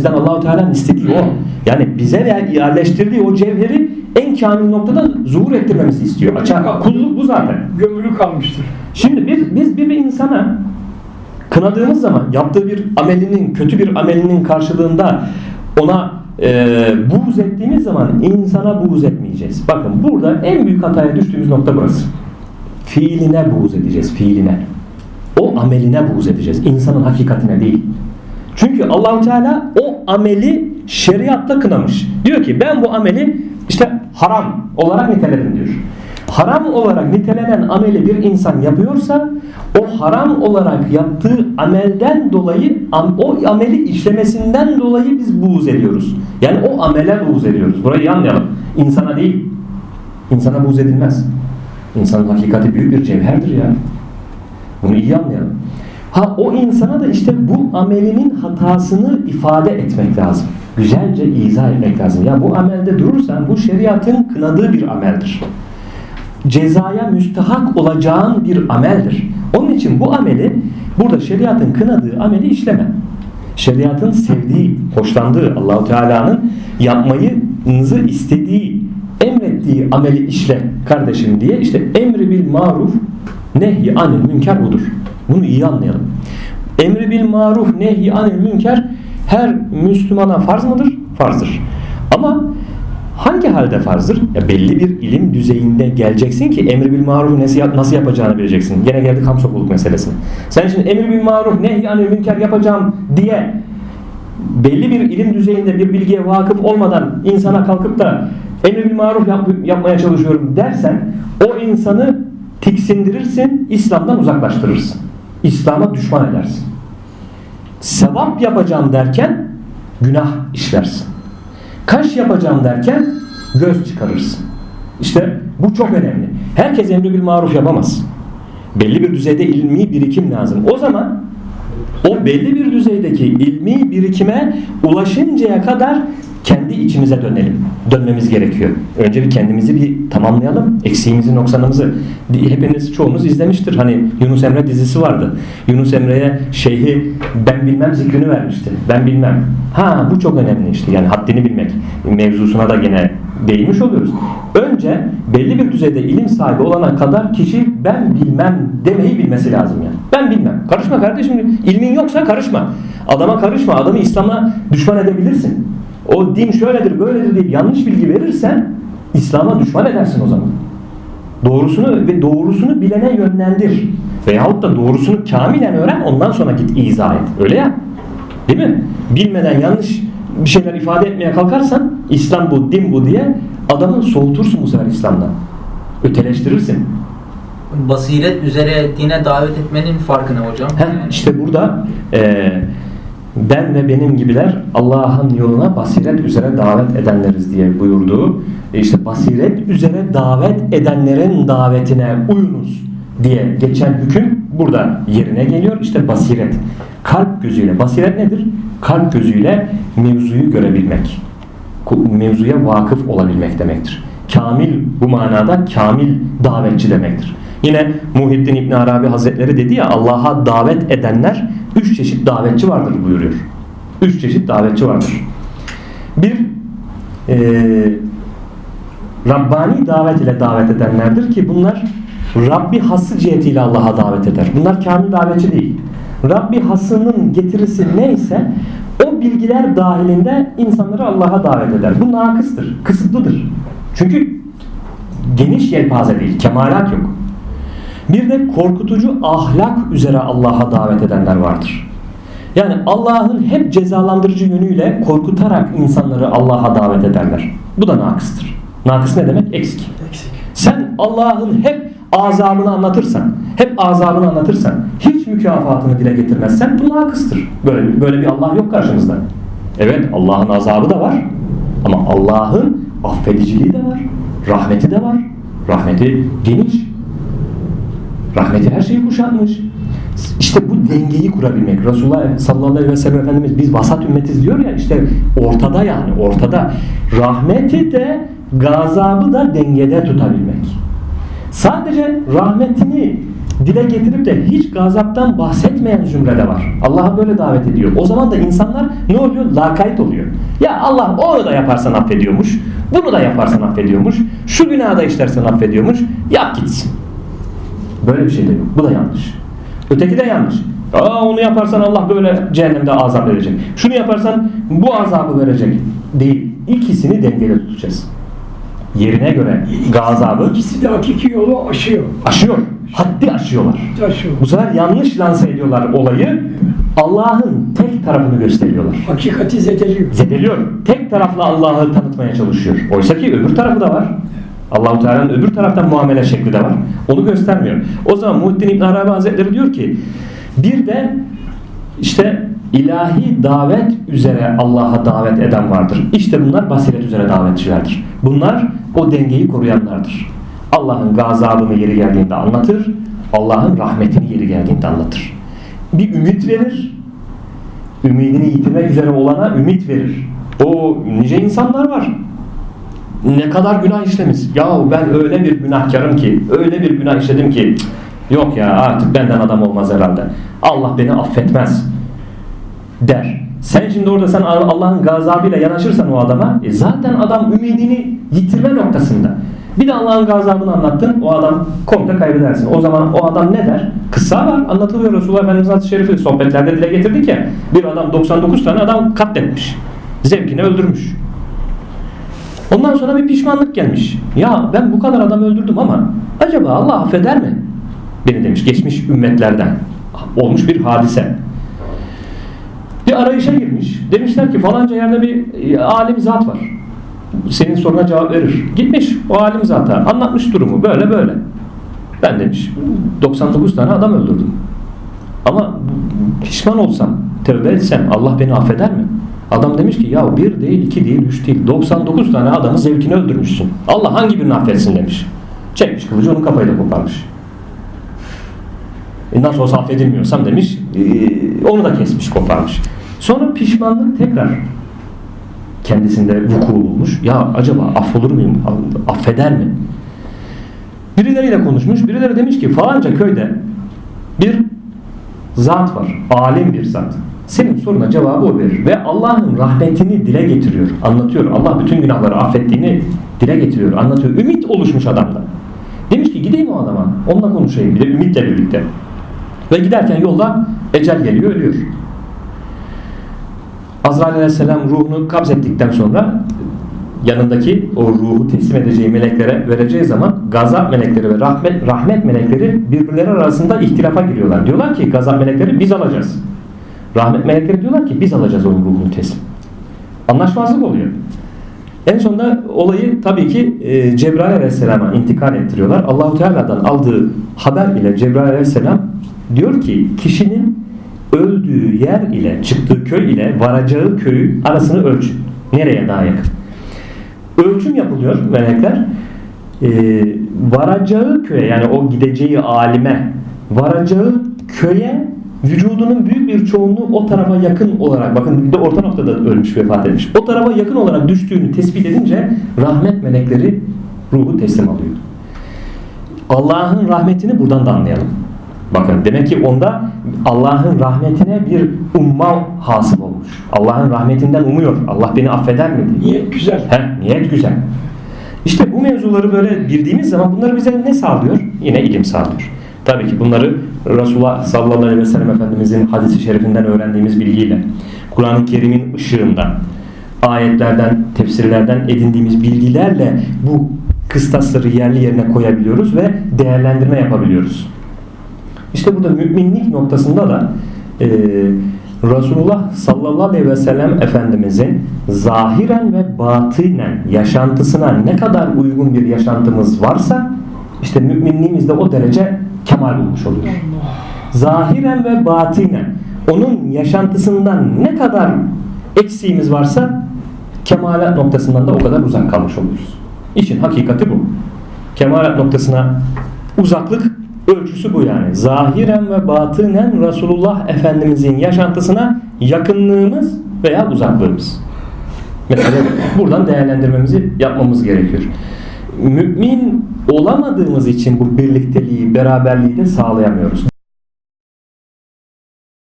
bizden Allahu Teala'nın istediği o. Yani bize yerleştirdiği o cevheri en kamil noktada zuhur ettirmemizi istiyor. Açığa kulluk bu zaten. Gömülü kalmıştır. Şimdi biz, biz bir insana kınadığımız zaman yaptığı bir amelinin, kötü bir amelinin karşılığında ona e, buğz ettiğimiz zaman insana buğz etmeyeceğiz. Bakın burada en büyük hataya düştüğümüz nokta burası. Fiiline buğz edeceğiz, fiiline. O ameline buğz edeceğiz. insanın hakikatine değil. Çünkü Allahu Teala o ameli şeriatla kınamış. Diyor ki ben bu ameli işte haram olarak niteledim diyor. Haram olarak nitelenen ameli bir insan yapıyorsa o haram olarak yaptığı amelden dolayı o ameli işlemesinden dolayı biz buğz ediyoruz. Yani o amele buğz ediyoruz. Burayı anlayalım. İnsana değil. İnsana buğz edilmez. İnsanın hakikati büyük bir cevherdir ya. Bunu iyi anlayalım. Ha o insana da işte bu amelinin hatasını ifade etmek lazım. Güzelce izah etmek lazım. Ya bu amelde durursan bu şeriatın kınadığı bir ameldir. Cezaya müstahak olacağın bir ameldir. Onun için bu ameli burada şeriatın kınadığı ameli işleme. Şeriatın sevdiği, hoşlandığı Allahu Teala'nın yapmayınızı istediği, emrettiği ameli işle kardeşim diye işte emri bil maruf Nehy anil münker budur. Bunu iyi anlayalım. Emri bil maruf nehy anil münker her Müslümana farz mıdır? Farzdır. Ama hangi halde farzdır? Ya belli bir ilim düzeyinde geleceksin ki emri bil maruf nasıl, yap- nasıl yapacağını bileceksin. Gene geldik hamsokuluk meselesine. Sen şimdi emri bil maruf nehy anil münker yapacağım diye belli bir ilim düzeyinde bir bilgiye vakıf olmadan insana kalkıp da emri bil maruf yap- yapmaya çalışıyorum dersen o insanı tiksindirirsin, İslam'dan uzaklaştırırsın. İslam'a düşman edersin. Sevap yapacağım derken günah işlersin. Kaş yapacağım derken göz çıkarırsın. İşte bu çok önemli. Herkes emri bil maruf yapamaz. Belli bir düzeyde ilmi birikim lazım. O zaman o belli bir düzeydeki ilmi birikime ulaşıncaya kadar kendi içimize dönelim. Dönmemiz gerekiyor. Önce bir kendimizi bir tamamlayalım. Eksiğimizi, noksanımızı. Hepiniz çoğunuz izlemiştir. Hani Yunus Emre dizisi vardı. Yunus Emre'ye şeyhi ben bilmem zikrini vermişti. Ben bilmem. Ha bu çok önemli işte. Yani haddini bilmek. Mevzusuna da gene değinmiş oluyoruz. Önce belli bir düzeyde ilim sahibi olana kadar kişi ben bilmem demeyi bilmesi lazım yani. Ben bilmem. Karışma kardeşim. İlmin yoksa karışma. Adama karışma. Adamı İslam'a düşman edebilirsin. O din şöyledir böyledir deyip yanlış bilgi verirsen İslam'a düşman edersin o zaman. Doğrusunu ve doğrusunu bilene yönlendir. Veyahut da doğrusunu kamilen öğren ondan sonra git izah et. Öyle ya. Değil mi? Bilmeden yanlış bir şeyler ifade etmeye kalkarsan İslam bu, din bu diye adamı soğutursun bu sefer İslam'dan. Öteleştirirsin. Basiret üzere dine davet etmenin farkı ne hocam? Heh, işte burada e, ben ve benim gibiler Allah'ın yoluna basiret üzere davet edenleriz diye buyurduğu e, işte basiret üzere davet edenlerin davetine uyunuz diye geçen hüküm burada yerine geliyor. İşte basiret. Kalp gözüyle. Basiret nedir? Kalp gözüyle mevzuyu görebilmek. Mevzuya vakıf olabilmek demektir. Kamil bu manada kamil davetçi demektir. Yine Muhyiddin İbn Arabi Hazretleri dedi ya Allah'a davet edenler üç çeşit davetçi vardır buyuruyor. Üç çeşit davetçi vardır. Bir eee Rabbani davet ile davet edenlerdir ki bunlar Rabbi hası cihetiyle Allah'a davet eder. Bunlar kamil davetçi değil. Rabbi hasının getirisi neyse o bilgiler dahilinde insanları Allah'a davet eder. Bu nakıstır, kısıtlıdır. Çünkü geniş yelpaze değil, kemalat yok. Bir de korkutucu ahlak üzere Allah'a davet edenler vardır. Yani Allah'ın hep cezalandırıcı yönüyle korkutarak insanları Allah'a davet ederler. Bu da nakıstır. Nakıs ne demek? Eksik. Sen Allah'ın hep azabını anlatırsan, hep azabını anlatırsan, hiç mükafatını dile getirmezsen bu nakıstır. Böyle, böyle bir Allah yok karşımızda. Evet Allah'ın azabı da var ama Allah'ın affediciliği de var, rahmeti de var. Rahmeti geniş, Rahmeti her şeyi kuşatmış. İşte bu dengeyi kurabilmek. Resulullah sallallahu aleyhi ve sellem Efendimiz biz vasat ümmetiz diyor ya işte ortada yani ortada. Rahmeti de gazabı da dengede tutabilmek. Sadece rahmetini dile getirip de hiç gazaptan bahsetmeyen zümrede var. Allah'a böyle davet ediyor. O zaman da insanlar ne oluyor? Lakayt oluyor. Ya Allah onu da yaparsan affediyormuş. Bunu da yaparsan affediyormuş. Şu günahı da işlersen affediyormuş. Yap gitsin. Böyle bir şey de yok. Bu da yanlış. Öteki de yanlış. Aa onu yaparsan Allah böyle cehennemde azap verecek. Şunu yaparsan bu azabı verecek. Değil. İkisini dengede tutacağız. Yerine göre gazabı İkisi de hakiki yolu aşıyor. aşıyor. Haddi aşıyorlar. Aşıyor. Bu sefer yanlış lanse ediyorlar olayı. Allah'ın tek tarafını gösteriyorlar. Hakikati zedeliyor. Zedeliyor. Tek taraflı Allah'ı tanıtmaya çalışıyor. Oysa ki öbür tarafı da var. Allahu Teala'nın öbür taraftan muamele şekli de var. Onu göstermiyor. O zaman Muhittin İbn Arabi Hazretleri diyor ki bir de işte ilahi davet üzere Allah'a davet eden vardır. İşte bunlar basiret üzere davetçilerdir. Bunlar o dengeyi koruyanlardır. Allah'ın gazabını yeri geldiğinde anlatır. Allah'ın rahmetini yeri geldiğinde anlatır. Bir ümit verir. Ümidini yitirmek üzere olana ümit verir. O nice insanlar var. Ne kadar günah işlemiş. Ya ben öyle bir günahkarım ki, öyle bir günah işledim ki yok ya artık benden adam olmaz herhalde. Allah beni affetmez der. Sen şimdi orada sen Allah'ın gazabıyla yanaşırsan o adama e zaten adam ümidini yitirme noktasında. Bir de Allah'ın gazabını anlattın o adam komple kaybedersin. O zaman o adam ne der? Kıssa var anlatılıyor Resulullah Efendimiz Hadis-i Şerifi sohbetlerde dile getirdik ya bir adam 99 tane adam katletmiş. Zevkini öldürmüş. Ondan sonra bir pişmanlık gelmiş. Ya ben bu kadar adam öldürdüm ama acaba Allah affeder mi? Beni demiş geçmiş ümmetlerden. Olmuş bir hadise. Bir arayışa girmiş. Demişler ki falanca yerde bir e, alim zat var. Senin soruna cevap verir. Gitmiş o alim zata. Anlatmış durumu. Böyle böyle. Ben demiş 99 tane adam öldürdüm. Ama pişman olsam, tövbe etsem Allah beni affeder mi? Adam demiş ki ya bir değil, iki değil, üç değil. 99 tane adamı zevkini öldürmüşsün. Allah hangi birini affetsin demiş. Çekmiş kılıcı onun kafayı da koparmış. E nasıl olsa affedilmiyorsam demiş e, onu da kesmiş koparmış. Sonra pişmanlık tekrar kendisinde vuku bulmuş. Ya acaba affolur muyum? Affeder mi? Birileriyle konuşmuş. Birileri demiş ki falanca köyde zat var. Alim bir zat. Senin soruna cevabı o verir. Ve Allah'ın rahmetini dile getiriyor. Anlatıyor. Allah bütün günahları affettiğini dile getiriyor. Anlatıyor. Ümit oluşmuş adamda. Demiş ki gideyim o adama. Onunla konuşayım. Bir de ümitle birlikte. Ve giderken yolda ecel geliyor ölüyor. Azrail aleyhisselam ruhunu kabz ettikten sonra yanındaki o ruhu teslim edeceği meleklere vereceği zaman gazap melekleri ve rahmet, rahmet melekleri birbirleri arasında ihtilafa giriyorlar. Diyorlar ki gazap melekleri biz alacağız. Rahmet melekleri diyorlar ki biz alacağız onun ruhunu teslim. Anlaşmazlık oluyor. En sonunda olayı tabii ki e, Cebrail aleyhisselama intikal ettiriyorlar. Allahu Teala'dan aldığı haber ile Cebrail aleyhisselam diyor ki kişinin öldüğü yer ile çıktığı köy ile varacağı köyü arasını ölçün. Nereye daha yakın? Ölçüm yapılıyor melekler. Ee, varacağı köye yani o gideceği alime varacağı köye vücudunun büyük bir çoğunluğu o tarafa yakın olarak bakın bir de orta noktada ölmüş vefat etmiş. O tarafa yakın olarak düştüğünü tespit edince rahmet melekleri ruhu teslim alıyor. Allah'ın rahmetini buradan da anlayalım. Bakın demek ki onda Allah'ın rahmetine bir umma hasıl olmuş. Allah'ın rahmetinden umuyor. Allah beni affeder mi diye. Niyet güzel. Heh, niyet güzel. İşte bu mevzuları böyle bildiğimiz zaman bunları bize ne sağlıyor? Yine ilim sağlıyor. Tabii ki bunları Resulullah sallallahu aleyhi ve sellem Efendimizin hadisi şerifinden öğrendiğimiz bilgiyle, Kur'an-ı Kerim'in ışığında, ayetlerden, tefsirlerden edindiğimiz bilgilerle bu kıstasları yerli yerine koyabiliyoruz ve değerlendirme yapabiliyoruz. İşte burada müminlik noktasında da e, Resulullah sallallahu aleyhi ve sellem Efendimizin zahiren ve batinen yaşantısına ne kadar uygun bir yaşantımız varsa işte müminliğimiz de o derece kemal bulmuş oluyor. Zahiren ve batinen onun yaşantısından ne kadar eksiğimiz varsa kemalat noktasından da o kadar uzak kalmış oluyoruz. İşin hakikati bu. Kemalat noktasına uzaklık ölçüsü bu yani. Zahiren ve batınen Resulullah Efendimizin yaşantısına yakınlığımız veya uzaklığımız. Mesela buradan değerlendirmemizi yapmamız gerekiyor. mümin olamadığımız için bu birlikteliği, beraberliği de sağlayamıyoruz.